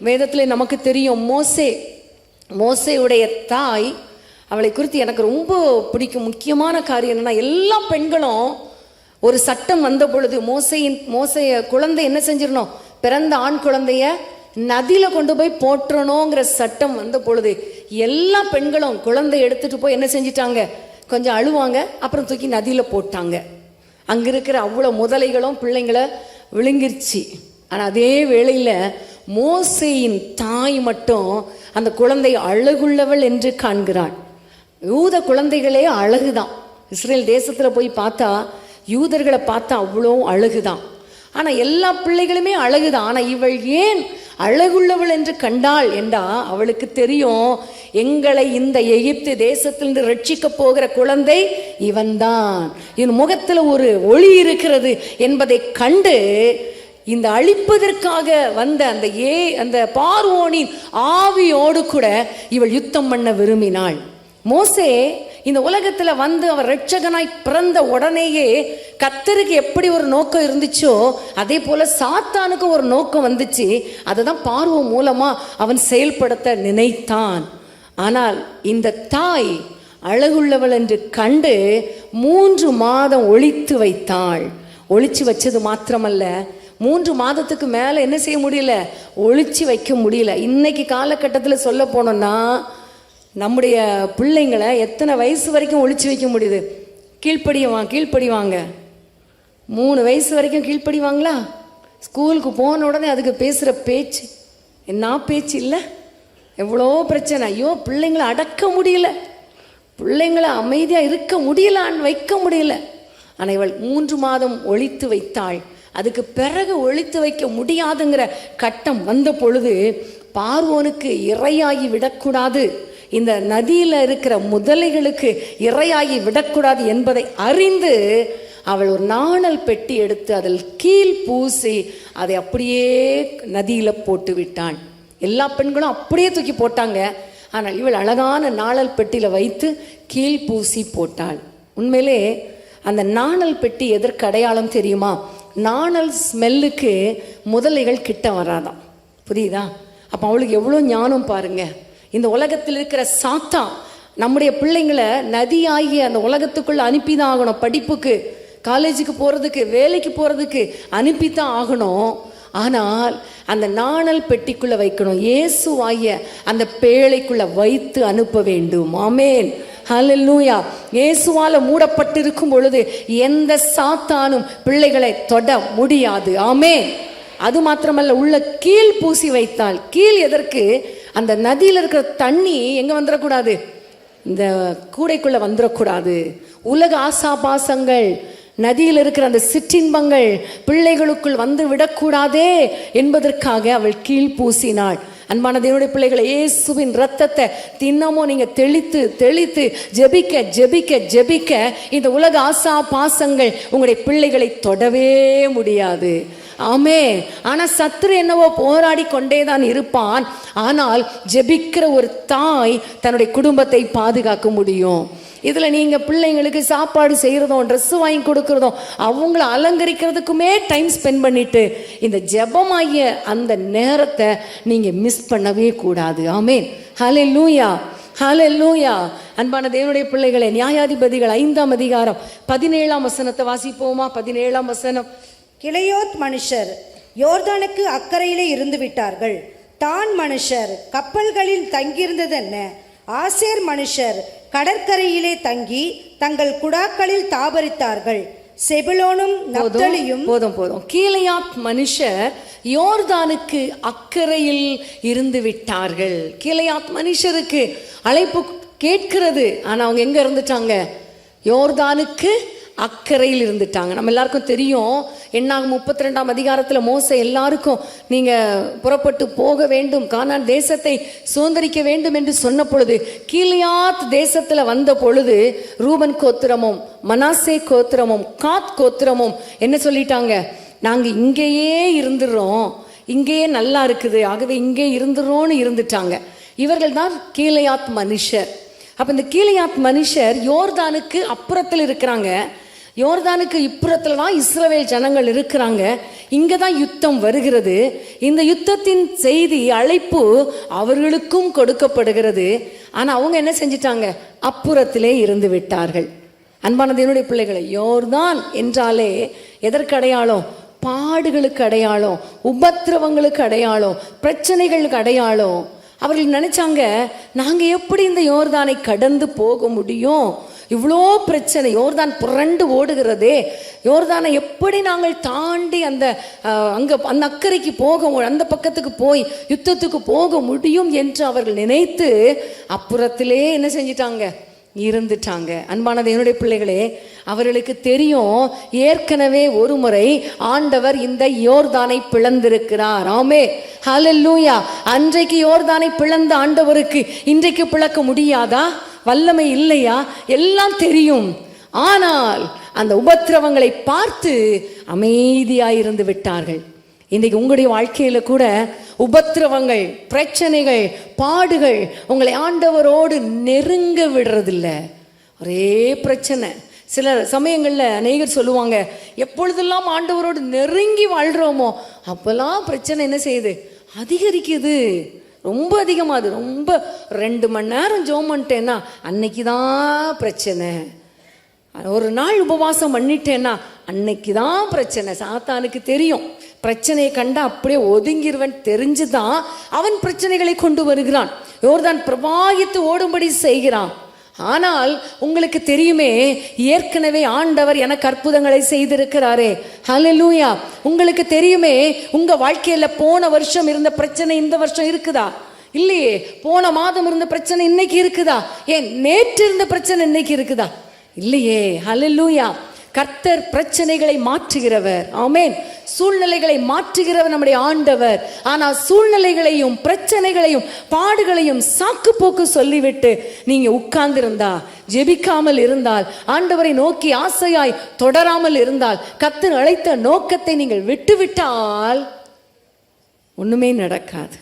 வேதத்தில் நமக்கு தெரியும் மோசே மோசையுடைய தாய் அவளை குறித்து எனக்கு ரொம்ப பிடிக்கும். முக்கியமான காரியம் என்னென்னா எல்லா பெண்களும் ஒரு சட்டம் வந்த பொழுது மோசையின் மோசைய குழந்தை என்ன செஞ்சிடணும்? பிறந்த ஆண் குழந்தைய நதியில் கொண்டு போய் போற்றணுங்கிற சட்டம் வந்த பொழுது எல்லா பெண்களும் குழந்தை எடுத்துட்டு போய் என்ன செஞ்சிட்டாங்க? கொஞ்சம் அழுவாங்க அப்புறம் தூக்கி நதியில் போட்டாங்க. அங்கே இருக்கிற அவ்வளோ முதலைகளும் பிள்ளைங்களை விழுங்கிருச்சு. ஆனால் அதே வேளையில் மோசையின் தாய் மட்டும் அந்த குழந்தை அழகுள்ளவள் என்று காண்கிறாள். யூத குழந்தைகளே அழகுதான். இஸ்ரேல் தேசத்தில் போய் பார்த்தா யூதர்களை பார்த்தா அவ்வளோ அழகுதான். ஆனால் எல்லா பிள்ளைகளுமே அழகுதான். ஆனால் இவள் ஏன் அழகுள்ளவள் என்று கண்டாள் என்றா அவளுக்கு தெரியும். எங்களை இந்த எகிப்து தேசத்திலிருந்து ரட்சிக்க போகிற குழந்தை இவன்தான். இவன் முகத்தில் ஒரு ஒளி இருக்கிறது என்பதை கண்டு இந்த அழிப்பதற்காக வந்த அந்த ஏ அந்த பார்வோனின் ஆவியோடு கூட இவள் யுத்தம் பண்ண விரும்பினாள். மோசே இந்த உலகத்தில் வந்து அவர் ரட்சகனாய் பிறந்த உடனேயே கத்தருக்கு எப்படி ஒரு நோக்கம் இருந்துச்சோ அதே போல சாத்தானுக்கு ஒரு நோக்கம் வந்துச்சு. அதை தான் பார்வை மூலமா அவன் செயல்படுத்த நினைத்தான். ஆனால் இந்த தாய் அழகுள்ளவள் என்று கண்டு மூன்று மாதம் ஒழித்து வைத்தாள். ஒழிச்சு வச்சது மாத்திரமல்ல மூன்று மாதத்துக்கு மேலே என்ன செய்ய முடியல? ஒழிச்சு வைக்க முடியல. இன்னைக்கு காலகட்டத்தில் சொல்ல போனோம்னா நம்முடைய பிள்ளைங்களை எத்தனை வயசு வரைக்கும் ஒழிச்சு வைக்க முடியுது? கீழ்ப்படியவான் கீழ்ப்படிவாங்க. மூணு வயசு வரைக்கும் கீழ்ப்படிவாங்களா? ஸ்கூலுக்கு போன உடனே அதுக்கு பேசுகிற பேச்சு. என்ன பேச்சு இல்லை? எவ்வளோ பிரச்சனை. ஐயோ பிள்ளைங்களை அடக்க முடியல. பிள்ளைங்களை அமைதியாக இருக்க முடியலான்னு வைக்க முடியல. ஆனால் இவள் மூன்று மாதம் ஒழித்து வைத்தாள். அதுக்கு பிறகு ஒழித்து வைக்க முடியாதுங்கிற கட்டம் வந்த பொழுது பார்வோனுக்கு இரையாகி விடக்கூடாது. இந்த நதியில் இருக்கிற முதலைகளுக்கு இரையாகி விடக்கூடாது என்பதை அறிந்து அவள் ஒரு நாணல் பெட்டி எடுத்து அதில் கீழ் பூசி அதை அப்படியே நதியில் போட்டு விட்டான். எல்லா பெண்களும் அப்படியே தூக்கி போட்டாங்க. ஆனால் இவள் அழகான நாணல் பெட்டியில் வைத்து கீழ் பூசி போட்டாள். உண்மையிலே அந்த நாணல் பெட்டி எதற்கு அடையாளம் தெரியுமா? நாணல் ஸ்மெல்லுக்கு முதலைகள் கிட்ட வராதான் புரியுதா? அப்போ அவளுக்கு எவ்வளோ ஞானம் பாருங்க. இந்த உலகத்தில் இருக்கிற சாத்தா நம்முடைய பிள்ளைங்களை நதியாகிய அந்த உலகத்துக்குள்ள அனுப்பிதான் ஆகணும் படிப்புக்கு காலேஜுக்கு போகிறதுக்கு வேலைக்கு போகிறதுக்கு அனுப்பித்தான் ஆகணும். ஆனால் அந்த நாணல் பெட்டிக்குள்ளே வைக்கணும். இயேசுவாகிய அந்த பேழைக்குள்ளே வைத்து அனுப்ப வேண்டும். ஆமேன். ஹalleluya இயேசுவால மூடப்பட்டிருக்கும் பொழுது எந்த சாத்தானும் பிள்ளைகளை தொட முடியாது. ஆமே அது மாத்திரமல்ல உள்ள கீழ் பூசி வைத்தால் கீழ் எதற்கு? அந்த நதியில் இருக்கிற தண்ணி எங்க வந்துடக்கூடாது இந்த கூடைக்குள்ள வந்துடக்கூடாது உலக ஆசாபாசங்கள் நதியில் இருக்கிற அந்த சிற்றின்பங்கள் பிள்ளைகளுக்குள் வந்து விடக்கூடாதே என்பதற்காக அவள் கீழ் பூசினாள். அன்பான தேவனுடைய பிள்ளைகளை இயேசுவின் ரத்தத்தை தினமும் நீங்கள் தெளித்து தெளித்து ஜெபிக்க ஜெபிக்க ஜெபிக்க இந்த உலக ஆசா பாசங்கள் உங்களுடைய பிள்ளைகளை தொடவே முடியாது. ஆமே ஆனால் சத்ரு என்னவோ போராடி கொண்டே தான் இருப்பான். ஆனால் ஜெபிக்கிற ஒரு தாய் தன்னுடைய குடும்பத்தை பாதுகாக்க முடியும். இதில் நீங்கள் பிள்ளைங்களுக்கு சாப்பாடு செய்கிறதும் ட்ரெஸ் வாங்கி கொடுக்கறதும் அவங்கள அலங்கரிக்கிறதுக்குமே டைம் ஸ்பெண்ட் பண்ணிட்டு இந்த ஜெபமாகிய அந்த நேரத்தை நீங்கள் மிஸ் பண்ணவே கூடாது. ஆமேன். ஹலே லூயா ஹலே லூயா அன்பான தேவனுடைய பிள்ளைகளை நியாயாதிபதிகள் ஐந்தாம் அதிகாரம் பதினேழாம் வசனத்தை வாசிப்போமா? பதினேழாம் வசனம். கிளையோத் மனுஷர் யோர்தானுக்கு அக்கறையிலே இருந்து விட்டார்கள். தான் மனுஷர் கப்பல்களில் தங்கியிருந்ததென்ன? ஆசேர் மனுஷர் கடற்கரையிலே தங்கி தங்கள் குடாக்களில் தாபரித்தார்கள். செபுலோனும் நப்தலியும் போதும் போதும் கீழையாத் மனுஷர் யோர்தானுக்கு அக்கறையில் இருந்து விட்டார்கள். கீழையாத் மனுஷருக்கு அழைப்பு கேட்கிறது. ஆனா அவங்க எங்க இருந்துட்டாங்க? யோர்தானுக்கு அக்கறையில் இருந்துட்டாங்க. நம்ம எல்லாருக்கும் தெரியும் என்னாகும் முப்பத்தி ரெண்டாம் அதிகாரத்தில் மோச எல்லாருக்கும் நீங்கள் புறப்பட்டு போக வேண்டும் கானான் தேசத்தை சுதந்திரிக்க வேண்டும் என்று சொன்ன பொழுது கீழியாத் தேசத்தில் வந்த பொழுது ரூபன் கோத்திரமும் மனாசே கோத்திரமும் காத் கோத்திரமும் என்ன சொல்லிட்டாங்க? நாங்கள் இங்கேயே இருந்துடுறோம் இங்கேயே நல்லா இருக்குது. ஆகவே இங்கே இருந்துடுறோன்னு இருந்துட்டாங்க. இவர்கள் தான் கீழையாத் மனுஷர். அப்போ இந்த கீழையாத் மனுஷர் யோர்தானுக்கு அப்புறத்தில் இருக்கிறாங்க. யோர்தானுக்கு இப்புறத்துல தான் இஸ்ரவேல் ஜனங்கள் இருக்கிறாங்க. இங்கே தான் யுத்தம் வருகிறது. இந்த யுத்தத்தின் செய்தி அழைப்பு அவர்களுக்கும் கொடுக்கப்படுகிறது. ஆனால் அவங்க என்ன செஞ்சிட்டாங்க? அப்புறத்திலே இருந்து விட்டார்கள். அன்பானது என்னுடைய பிள்ளைகளை யோர்தான் என்றாலே எதற்கு அடையாளம்? பாடுகளுக்கு அடையாளம் உபத்திரவங்களுக்கு அடையாளம் பிரச்சனைகளுக்கு அடையாளம். அவர்கள் நினைச்சாங்க நாங்கள் எப்படி இந்த யோர்தானை கடந்து போக முடியும்? இவ்வளோ பிரச்சனை. யோர்தான் புரண்டு ஓடுகிறதே. யோர்தானை எப்படி நாங்கள் தாண்டி அந்த அங்கே அந்த அக்கறைக்கு போக அந்த பக்கத்துக்கு போய் யுத்தத்துக்கு போக முடியும் என்று அவர்கள் நினைத்து அப்புறத்திலே என்ன செஞ்சிட்டாங்க? இருந்துட்டாங்க. அன்பானது என்னுடைய பிள்ளைகளே அவர்களுக்கு தெரியும் ஏற்கனவே ஒரு முறை ஆண்டவர் இந்த யோர்தானை பிளந்திருக்கிறார். ஆமே. ஹலல்லூயா அன்றைக்கு யோர்தானை பிளந்த ஆண்டவருக்கு இன்றைக்கு பிளக்க முடியாதா? வல்லமை இல்லையா? எல்லாம் தெரியும். ஆனால் அந்த உபத்திரவங்களை பார்த்து அமைதியாயிருந்து விட்டார்கள். இன்றைக்கு உங்களுடைய வாழ்க்கையில் கூட உபத்திரவங்கள் பிரச்சனைகள் பாடுகள் உங்களை ஆண்டவரோடு நெருங்க விடுறதில்ல. ஒரே பிரச்சனை. சில சமயங்களில் அநேகர் சொல்லுவாங்க எப்பொழுதெல்லாம் ஆண்டவரோடு நெருங்கி வாழ்கிறோமோ அப்போல்லாம் பிரச்சனை என்ன செய்யுது? அதிகரிக்குது. ரொம்ப அதிகமாக அது. ரொம்ப ரெண்டு மணி நேரம் ஜோம் பண்ணிட்டேன்னா அன்னைக்கு தான் பிரச்சனை. ஒரு நாள் உபவாசம் பண்ணிட்டேன்னா அன்னைக்கு தான் பிரச்சனை. சாத்தானுக்கு தெரியும். பிரச்சனையை கண்டா அப்படியே ஒதுங்கிருவன். தெரிஞ்சுதான் அவன் பிரச்சனைகளை கொண்டு வருகிறான். யோர்தான் பிரபாகித்து ஓடும்படி செய்கிறான். ஆனால் உங்களுக்கு தெரியுமே ஏற்கனவே ஆண்டவர் எனக்கு அற்புதங்களை செய்திருக்கிறாரே. ஹலலூயா உங்களுக்கு தெரியுமே உங்க வாழ்க்கையில போன வருஷம் இருந்த பிரச்சனை இந்த வருஷம் இருக்குதா? இல்லையே போன மாதம் இருந்த பிரச்சனை இன்னைக்கு இருக்குதா? ஏன் நேற்று இருந்த பிரச்சனை இன்னைக்கு இருக்குதா? இல்லையே. ஹலலூயா கர்த்தர் பிரச்சனைகளை மாற்றுகிறவர். ஆமேன். சூழ்நிலைகளை மாற்றுகிறவர் நம்முடைய ஆண்டவர். ஆனால் சூழ்நிலைகளையும் பிரச்சனைகளையும் பாடுகளையும் சாக்கு போக்கு சொல்லிவிட்டு நீங்க உட்கார்ந்திருந்தா ஜெபிக்காமல் இருந்தால் ஆண்டவரை நோக்கி ஆசையாய் தொடராமல் இருந்தால் கர்த்தர் அழைத்த நோக்கத்தை நீங்கள் விட்டுவிட்டால் ஒண்ணுமே நடக்காது.